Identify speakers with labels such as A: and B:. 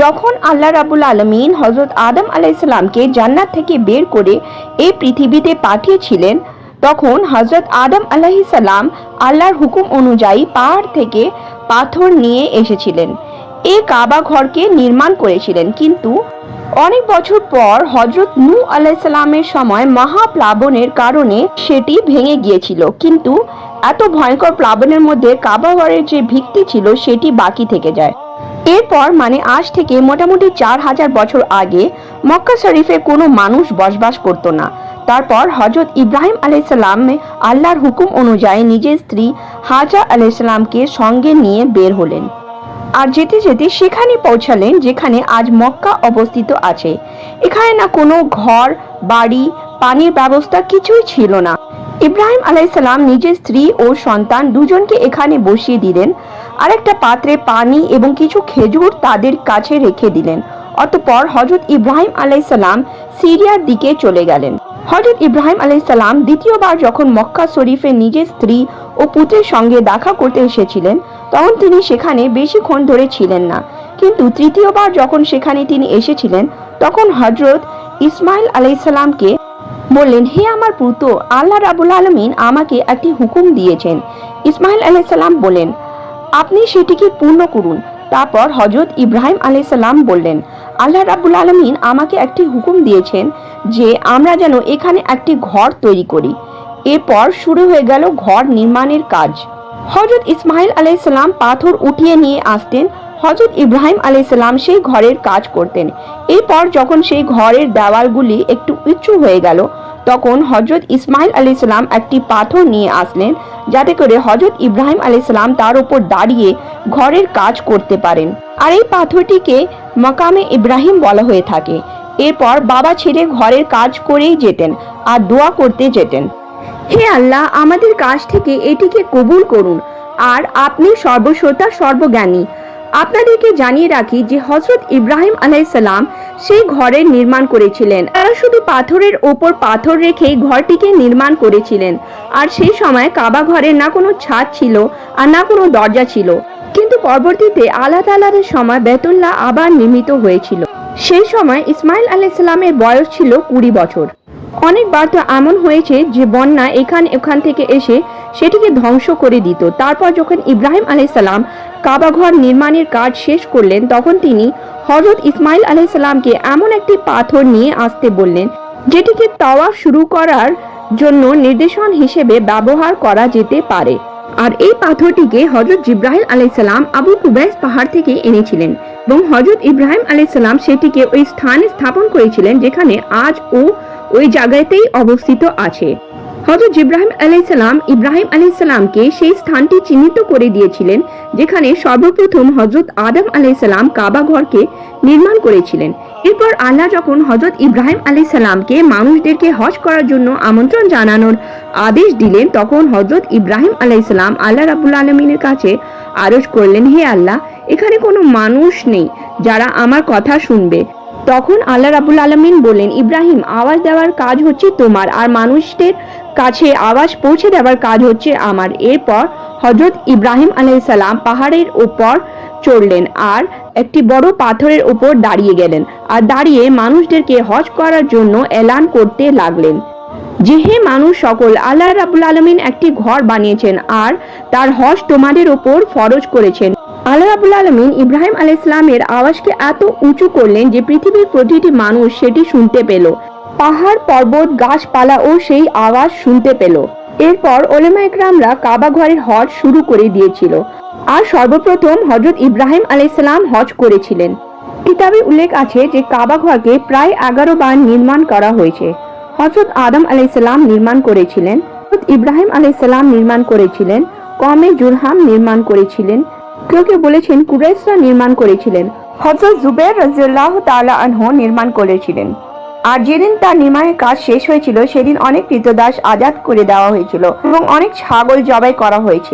A: যখন আল্লাহ রাবুল আলমিন হজরত আদম আলাইসাল্লামকে জান্নাত থেকে বের করে এই পৃথিবীতে পাঠিয়েছিলেন, তখন হজরত আদম আলাহিসাল্লাম আল্লাহর হুকুম অনুযায়ী পাহাড় থেকে পাথর নিয়ে এসেছিলেন। এই কাবা ঘরকে নির্মাণ করেছিলেন। কিন্তু অনেক বছর পর হজরত নূ আলাইসাল্লামের সময় মহাপ্লাবনের কারণে সেটি ভেঙে গিয়েছিল। কিন্তু এত ভয়ঙ্কর প্লাবনের মধ্যে কাবা ঘরের যে ভিত্তি ছিল, সেটি বাকি থেকে যায়। এরপর মানে আজ থেকে মোটামুটি চার হাজার বছর আগে মক্কা শরীফে কোনো মানুষ বসবাস করতো না। তারপর হজরত ইব্রাহিম আলাইসাল্লাম আল্লাহর হুকুম অনুযায়ী নিজের স্ত্রী হাজা আলাইসাল্লামকে সঙ্গে নিয়ে বের হলেন। আর যেতে যেতে সেখানে পৌঁছালেন যেখানে আজ মক্কা অবস্থিত আছে। এখানে না কোনো ঘর, বাড়ি, পানির ব্যবস্থা কিছুই ছিল না। ইব্রাহিম আলাইসাল্লাম নিজের স্ত্রী ও সন্তান দুজনকে এখানে বসিয়ে দিলেন। আরেকটা পাত্রে পানি এবং কিছু খেজুর তাদের কাছে রেখে দিলেন। অতঃপর হজরত ইব্রাহিম আলাইসাল্লাম সিরিয়ার দিকে চলে গেলেন। হজরত ইব্রাহিম আলাইসাল্লাম দ্বিতীয়বার যখন মক্কা শরীফে নিজের স্ত্রী ও পুত্রের সঙ্গে দেখা করতে এসেছিলেন, তখন তিনি সেখানে বেশিক্ষণ ধরে ছিলেন না। কিন্তু তৃতীয়বার যখন সেখানে তিনি এসেছিলেন, তখন হজরত ইসমাইল আলাইসাল্লামকে বললেন, হে আমার পুত্র, আল্লাহ রাবুল আলমিন আমাকে একটি হুকুম দিয়েছেন। ইসমাইল আলাইসাল্লাম বলেন আপনি সেটিকে পূর্ণ করুন। তারপর হজরত ইব্রাহিম আলাইসাল্লাম বললেন, আল্লাহ রাবুল আলমিন আমাকে একটি হুকুম দিয়েছেন যে আমরা যেন এখানে একটি ঘর তৈরি করি। এরপর শুরু হয়ে গেল ঘর নির্মাণের কাজ। হজরত ইসমাইল আলাইসাল্লাম পাথর উঠিয়ে নিয়ে আসতেন। হজরত ইব্রাহিম আলাইসাল্লাম সেই ঘরের কাজ করতেন। এরপর যখন সেই ঘরের দেওয়ালগুলি একটু উঁচু হয়ে গেল তখন হজরত ইসমাইল আলাইসাল্লাম একটি পাথর নিয়ে আসলেন, যাতে করে হজরত ইব্রাহিম আলাইসাল্লাম তার উপর দাঁড়িয়ে ঘরের কাজ করতে পারেন। আর এই পাথরটিকে মকামে ইব্রাহিম বলা হয়ে থাকে। এরপর বাবা ছেলে ঘরের কাজ করেই যেতেন আর দোয়া করতে যেতেন। হে আল্লাহ, আমাদের কাছ থেকে এটিকে কবুল করুন। আর আপনি সর্বশ্রোতা, সর্বজ্ঞানী। আপনাদেরকে জানিয়ে রাখি যে হজরত ইব্রাহিম আলাইসাল্লাম সেই ঘরের নির্মাণ করেছিলেন। তারা শুধু পাথরের ওপর পাথর রেখেই ঘরটিকে নির্মাণ করেছিলেন। আর সেই সময় কাবা ঘরের না কোনো ছাদ ছিল আর না কোনো দরজা ছিল। কিন্তু পরবর্তীতে আল্লাহ তালাদের সময় বেতুল্লাহ আবার নির্মিত হয়েছিল। সেই সময় ইসমাইল আলাইসাল্লামের বয়স ছিল কুড়ি বছর। অনেকবার তো এমন হয়েছে যে বন্যা এখান ওখান থেকে এসে সেটিকে ধ্বংস করে দিত। তারপর যখন ইব্রাহিম আলাইসাল্লাম কাবাঘর নির্মাণের কাজ শেষ করলেন, তখন তিনি হজরত ইসমাইল আলাইসাল্লামকে এমন একটি পাথর নিয়ে আসতে বললেন, যেটিকে তাওয়াফ শুরু করার জন্য নির্দেশন হিসেবে ব্যবহার করা যেতে পারে। আর এই পাথরটিকে হজরত জিব্রাহিম আলাইসাল্লাম আবু কুবাইস পাহাড় থেকে এনেছিলেন এবং হজরত ইব্রাহিম আলাইসাল্লাম সেটিকে ওই স্থানে স্থাপন করেছিলেন, যেখানে আজ ও ওই জায়গাতেই অবস্থিত আছে। হজরত ইব্রাহিম আলাইসাল্লাম ইব্রাহিম আলাইসাল্লামকে সেই স্থানটি চিহ্নিত করে দিয়েছিলেন, যেখানে সর্বপ্রথম হজরত আদম আলাইসাল্লাম কাবা ঘরকে নির্মাণ করেছিলেন। এরপর আল্লাহ যখন হজরত ইব্রাহিম আলাইসাল্লামকে মানুষদেরকে হজ করার জন্য আমন্ত্রণ জানানোর আদেশ দিলেন, তখন হজরত ইব্রাহিম আলাইসাল্লাম আল্লাহ রাবুল আলমিনের কাছে আরজ করলেন, হে আল্লাহ, এখানে কোনো মানুষ নেই যারা আমার কথা শুনবে। তখন আল্লাহ রাবুল আলমিন বললেন, ইব্রাহিম, আওয়াজ দেওয়ার কাজ হচ্ছে তোমার, আর মানুষদের কাছে আওয়াজ পৌঁছে দেওয়ার কাজ হচ্ছে আমার। এরপর হজরত ইব্রাহিম আলাইসাল্লাম পাহাড়ের ওপর চড়লেন আর একটি বড় পাথরের ওপর দাঁড়িয়ে গেলেন আর দাঁড়িয়ে মানুষদেরকে হজ করার জন্য এলান করতে লাগলেন। যে হে মানুষ সকল, আল্লাহ রাবুল আলমিন একটি ঘর বানিয়েছেন আর তার হজ তোমাদের ওপর ফরজ করেছেন। রাবুল আলমিন ইব্রাহিম আল ইসলামের আওয়াজকে এত উঁচু করলেন যে পৃথিবীর প্রতিটি মানুষ সেটি শুনতে পেল। পাহাড়, পর্বত, গাছপালা ও সেই আওয়াজ শুনতে পেল। এরপর ওলেমা একরামরা কাবা ঘরের হজ শুরু করে দিয়েছিল। আর সর্বপ্রথম হজরত ইব্রাহিম আলাইসাল্লাম হজ করেছিলেন। কিতাবে উল্লেখ আছে যে কাবা ঘরকে প্রায় এগারো বার নির্মাণ করা হয়েছে। হজরত আদম আলাইসাল্লাম নির্মাণ করেছিলেন। হজরত ইব্রাহিম আলাইসাল্লাম নির্মাণ করেছিলেন। কমে জুরহাম নির্মাণ করেছিলেন। কেউ কেউ বলেছেন, কুরাইশরা নির্মাণ করেছিলেন। হজরত জুবের রাজিউল্লাহ তালা আনহ নির্মাণ করেছিলেন। আর যেদিন তার নির্মাণের কাজ শেষ হয়েছিল, সেদিন অনেক কৃতদাস আজাদ করে দেওয়া হয়েছিল এবং অনেক ছাগল জবাই করা হয়েছিল